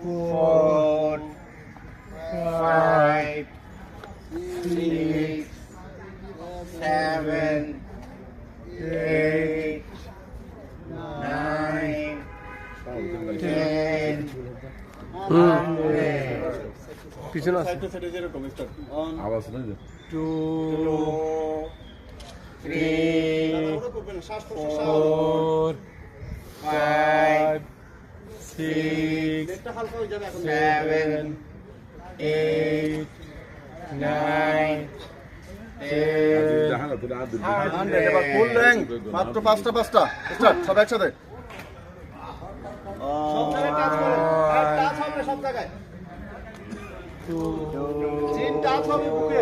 four, five, six, seven, eight, nine, ten, পিছনে আছে আওয়াজ নেই যে two two, four five, hundred এবার ফুল র্যাঙ্ক মাত্র পাঁচটা পাঁচটা। স্টার্ট সব একসাথে। হবে বুকে।